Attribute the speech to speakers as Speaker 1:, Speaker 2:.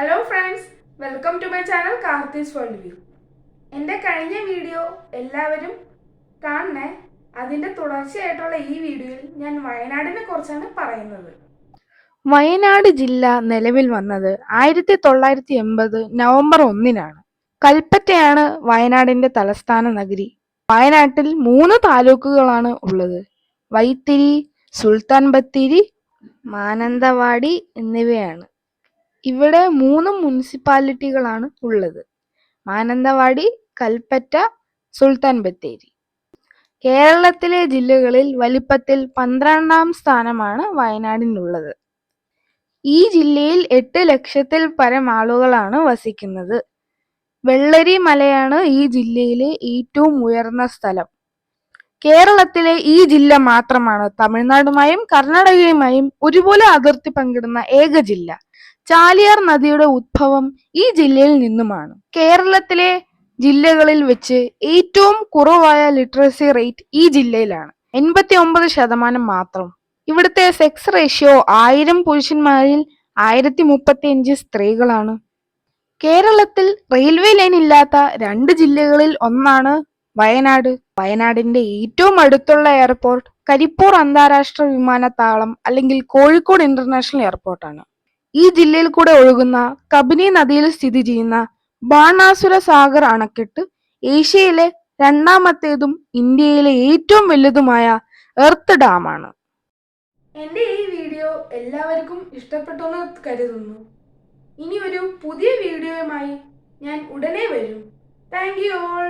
Speaker 1: Hello friends welcome to my channel Karthi's world view എന്റെ കഴിഞ്ഞ video എല്ലാവരും കാണണേ. അതിന്റെ തുടർച്ചയായിട്ടുള്ള ഈ വീഡിയോയിൽ ഞാൻ വയനാടിനെ കുറിച്ചാണ് പറയുന്നത്.
Speaker 2: വയനാട് ജില്ല നിലവിൽ വന്നത് ആയിരത്തി തൊള്ളായിരത്തി എൺപത് നവംബർ ഒന്നിനാണ്. കൽപ്പറ്റയാണ് വയനാടിന്റെ തലസ്ഥാന നഗരി. വയനാട്ടിൽ മൂന്ന് താലൂക്കുകളാണ് ഉള്ളത്. വൈത്തിരി സുൽത്താൻ ബത്തേരി മാനന്തവാടി എന്നിവയാണ്. ഇവിടെ മൂന്ന് മുനിസിപ്പാലിറ്റികളാണ് ഉള്ളത്. മാനന്തവാടി കൽപ്പറ്റ സുൽത്താൻ ബത്തേരി. കേരളത്തിലെ ജില്ലകളിൽ വലിപ്പത്തിൽ പന്ത്രണ്ടാം സ്ഥാനമാണ് വയനാടിനുള്ളത്. ഈ ജില്ലയിൽ എട്ട് ലക്ഷത്തിൽ പരം ആളുകളാണ് വസിക്കുന്നത്. വെള്ളരി മലയാണ് ഈ ജില്ലയിലെ ഏറ്റവും ഉയർന്ന സ്ഥലം. കേരളത്തിലെ ഈ ജില്ല മാത്രമാണ്. തമിഴ്നാടുമായും കർണാടകയുമായും ഒരുപോലെ അതിർത്തി പങ്കിടുന്ന ഏക ജില്ല. ചാലിയാർ നദിയുടെ ഉത്ഭവം ഈ ജില്ലയിൽ നിന്നുമാണ്. കേരളത്തിലെ ജില്ലകളിൽ വെച്ച് ഏറ്റവും കുറവായ ലിറ്ററസി റേറ്റ് ഈ ജില്ലയിലാണ്. എൺപത്തി ഒമ്പത് ശതമാനം മാത്രം. ഇവിടുത്തെ സെക്സ് റേഷ്യോ ആയിരം പുരുഷന്മാരിൽ ആയിരത്തി മുപ്പത്തി അഞ്ച് സ്ത്രീകളാണ്. കേരളത്തിൽ റെയിൽവേ ലൈൻ ഇല്ലാത്ത രണ്ട് ജില്ലകളിൽ ഒന്നാണ് വയനാട്. വയനാടിന്റെ ഏറ്റവും അടുത്തുള്ള എയർപോർട്ട് കരിപ്പൂർ അന്താരാഷ്ട്ര വിമാനത്താവളം അല്ലെങ്കിൽ കോഴിക്കോട് ഇന്റർനാഷണൽ എയർപോർട്ടാണ് ഈ ജില്ലയിൽ കൂടെ ഒഴുകുന്ന കബിനി നദിയിൽ സ്ഥിതി ചെയ്യുന്ന ബാണാസുര സാഗർ അണക്കെട്ട് ഏഷ്യയിലെ രണ്ടാമത്തേതും ഇന്ത്യയിലെ ഏറ്റവും വലുതുമായ എർത്ത് ഡാമാണ്
Speaker 1: എന്റെ ഈ വീഡിയോ എല്ലാവർക്കും ഇഷ്ടപ്പെട്ടെന്ന് കരുതുന്നു. ഇനി ഒരു പുതിയ വീഡിയോയുമായി ഞാൻ ഉടനെ വരും. Thank you all